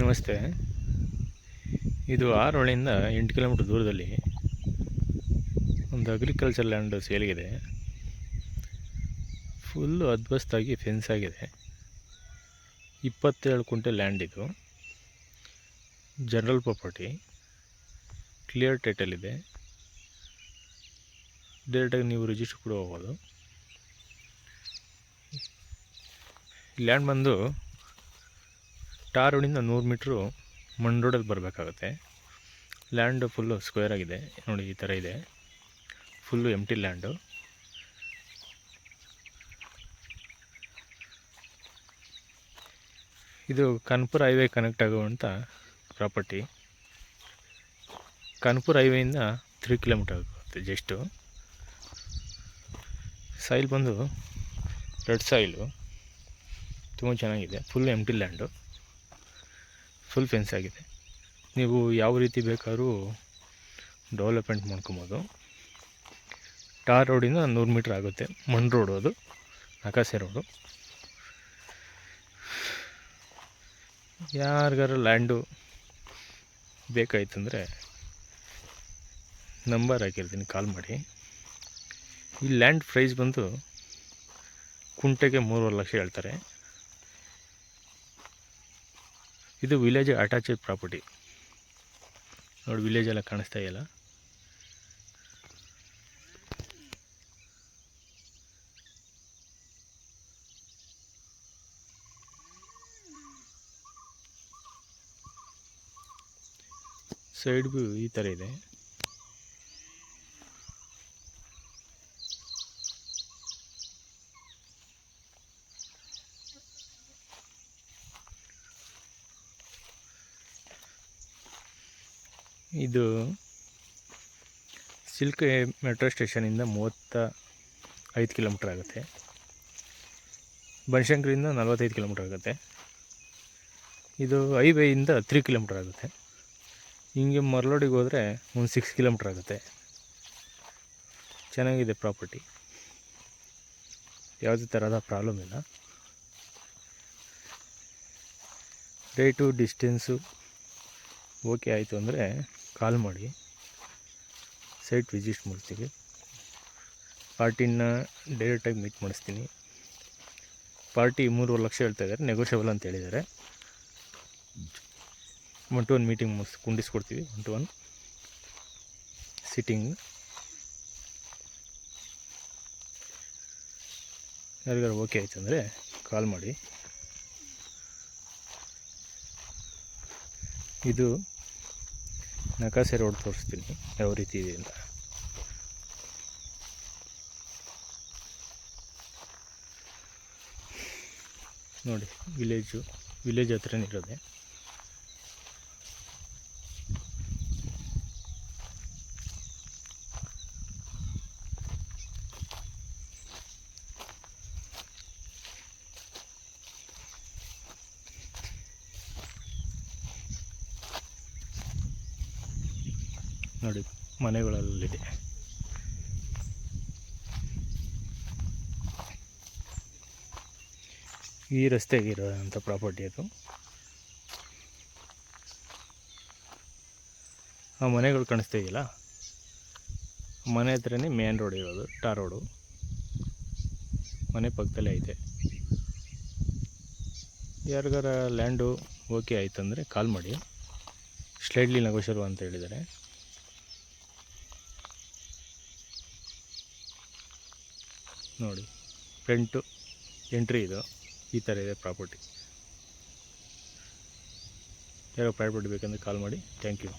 ನಮಸ್ತೆ. ಇದು ಆರೋಳಿಂದ ಎಂಟು ಕಿಲೋಮೀಟ್ರ್ ದೂರದಲ್ಲಿ ಒಂದು ಅಗ್ರಿಕಲ್ಚರ್ ಲ್ಯಾಂಡ್ ಸೇಲ್ಗಿದೆ ಫುಲ್ಲು ಅದ್ಭಸ್ತಾಗಿ ಫೆನ್ಸ್ ಆಗಿದೆ. ಇಪ್ಪತ್ತೇಳು ಕುಂಟೆ ಲ್ಯಾಂಡ್ ಇದು. ಜನರಲ್ ಪ್ರಾಪರ್ಟಿ ಕ್ಲಿಯರ್ ಟೈಟಲ್ ಇದೆ. ಡೈರೆಕ್ಟಾಗಿ ನೀವು ರಿಜಿಸ್ಟರ್ ಕೂಡ ಹೋಗ್ಬೋದು. ಲ್ಯಾಂಡ್ ಬಂದು ಟಾರ್ ರೋಡಿಂದ ನೂರು ಮೀಟ್ರು ಮಣ್ ರೋಡಲ್ಲಿ ಬರಬೇಕಾಗುತ್ತೆ. ಲ್ಯಾಂಡು ಫುಲ್ಲು ಸ್ಕ್ವೇರ್ ಆಗಿದೆ. ನೋಡಿ, ಈ ಥರ ಇದೆ. Full empty land. ಇದು ಕನ್ಪುರ್ ಹೈವೇ ಕನೆಕ್ಟ್ ಆಗುವಂಥ ಪ್ರಾಪರ್ಟಿ. ಕನ್ಪುರ್ ಹೈವೇಯಿಂದ ತ್ರೀ ಕಿಲೋಮೀಟರ್ ಆಗುತ್ತೆ ಜಸ್ಟು. ಸಾಯಿಲ್ ಬಂದು, ರೆಡ್ ಸಾಯಿಲು. ತುಂಬ ಚೆನ್ನಾಗಿದೆ. Full empty land. Full fence ಆಗಿದೆ. ನೀವು ಯಾವ ರೀತಿ ಬೇಕಾದ್ರೂ ಡೆವಲಪ್ಮೆಂಟ್ ಮಾಡ್ಕೊಬೋದು. ಟಾರ್ ರೋಡಿಂದ ನೂರು ಮೀಟ್ರ್ ಆಗುತ್ತೆ. ಮಣ್ ರೋಡು ಅದು, ನಕಾಸೆ ರೋಡು ಯಾರಿಗಾರ ಲ್ಯಾಂಡು ಬೇಕಾಯ್ತಂದರೆ ನಂಬರ್ ಹಾಕಿರ್ತೀನಿ ಕಾಲ್ ಮಾಡಿ. ಈ ಲ್ಯಾಂಡ್ ಪ್ರೈಸ್ ಬಂದು ಕುಂಟೆಗೆ ಮೂರುವರೆ ಲಕ್ಷ ಹೇಳ್ತಾರೆ. ಇದು ವಿಲೇಜ್ ಅಟ್ಯಾಚೆಡ್ ಪ್ರಾಪರ್ಟಿ. ನೋಡಿ ವಿಲೇಜ್ ಎಲ್ಲ ಕಾಣಿಸ್ತಾ ಇದೆಯಲ್ಲ? ಸೈಡ್ ವ್ಯೂ ಈ ಥರ ಇದೆ. ಇದು ಸಿಲ್ಕ್ ಮೆಟ್ರೋ ಸ್ಟೇಷನಿಂದ ಮೂವತ್ತ ಐದು ಕಿಲೋಮೀಟ್ರ್ ಆಗುತ್ತೆ. ಬನಶಂಕರಿಂದ ನಲ್ವತ್ತೈದು ಕಿಲೋಮೀಟ್ರ್ ಆಗುತ್ತೆ. ಇದು ಹೈವೇಯಿಂದ ತ್ರೀ ಕಿಲೋಮೀಟ್ರ್ ಆಗುತ್ತೆ. ಹಿಂಗೆ ಮರಳೋಡಿಗೆ ಹೋದರೆ ಒಂದು ಸಿಕ್ಸ್ ಕಿಲೋಮೀಟ್ರ್ ಆಗುತ್ತೆ. ಚೆನ್ನಾಗಿದೆ ಪ್ರಾಪರ್ಟಿ. ಯಾವುದೇ ಥರದ ಪ್ರಾಬ್ಲಮ್ ಇಲ್ಲ. ರೇಟು ಡಿಸ್ಟೆನ್ಸು ಓಕೆ ಆಯಿತು ಅಂದರೆ ಕಾಲ್ ಮಾಡಿ ಸೈಟ್ ವಿಸಿಟ್ ಮಾಡ್ತೀವಿ. ಪಾರ್ಟಿನ ಡೈರೆಕ್ಟಾಗಿ ಮೀಟ್ ಮಾಡಿಸ್ತೀನಿ. ಪಾರ್ಟಿ ಮೂರುವರೆ ಲಕ್ಷ ಹೇಳ್ತಾ ಇದ್ದಾರೆ ನೆಗೋಷಿಯಬಲ್ ಅಂತ ಹೇಳಿದ್ದಾರೆ. ಒನ್ ಟು ಒನ್ ಮೀಟಿಂಗ್ ಮುಗಿಸ್, ಕುಂಡಿಸ್ಕೊಡ್ತೀವಿ ಒನ್ ಟು ಒನ್ ಸಿಟ್ಟಿಂಗ್ ಯಾರಿಗಾರು ಓಕೆ ಆಯ್ತು ಅಂದರೆ ಕಾಲ್ ಮಾಡಿ. ಇದು ನಕಾಸೆ ರೋಡ್ ತೋರಿಸ್ತೀನಿ ಯಾವ ರೀತಿ ಇದೆ ಅಂತ. ನೋಡಿ ವಿಲೇಜು ವಿಲೇಜ್ ಹತ್ರನೇ ಇರೋದೆ. ನೋಡಿ, ಮನೆಗಳಲ್ಲಿದೆ. ಈ ರಸ್ತೆಗಿರೋಂಥ ಪ್ರಾಪರ್ಟಿ ಅದು. ಆ ಮನೆಗಳು ಕಾಣಿಸ್ತಾ ಇದೆಯಲ್ಲ? ಮನೆ ಹತ್ರನೇ ಮೇನ್ ರೋಡ್ ಇರೋದು ಟಾರ್ ರೋಡು ಮನೆ ಪಕ್ಕದಲ್ಲೇ ಐತೆ. ಯಾರಿಗಾರ ಲ್ಯಾಂಡು ಓಕೆ ಆಯ್ತಂದರೆ ಕಾಲ್ ಮಾಡಿ. ಸ್ಲೈಡ್ಲಿ ನಗೋಶರು ಅಂತ ಹೇಳಿದ್ದಾರೆ. ನೋಡಿ. ಫ್ರಂಟು ಎಂಟ್ರಿ ಇದು. ಈ ಥರ ಇದೆ ಪ್ರಾಪರ್ಟಿ ಯಾರೋ ಪ್ರಾಪರ್ಟಿ ಬೇಕಂದ್ರೆ ಕಾಲ್ ಮಾಡಿ. Thank you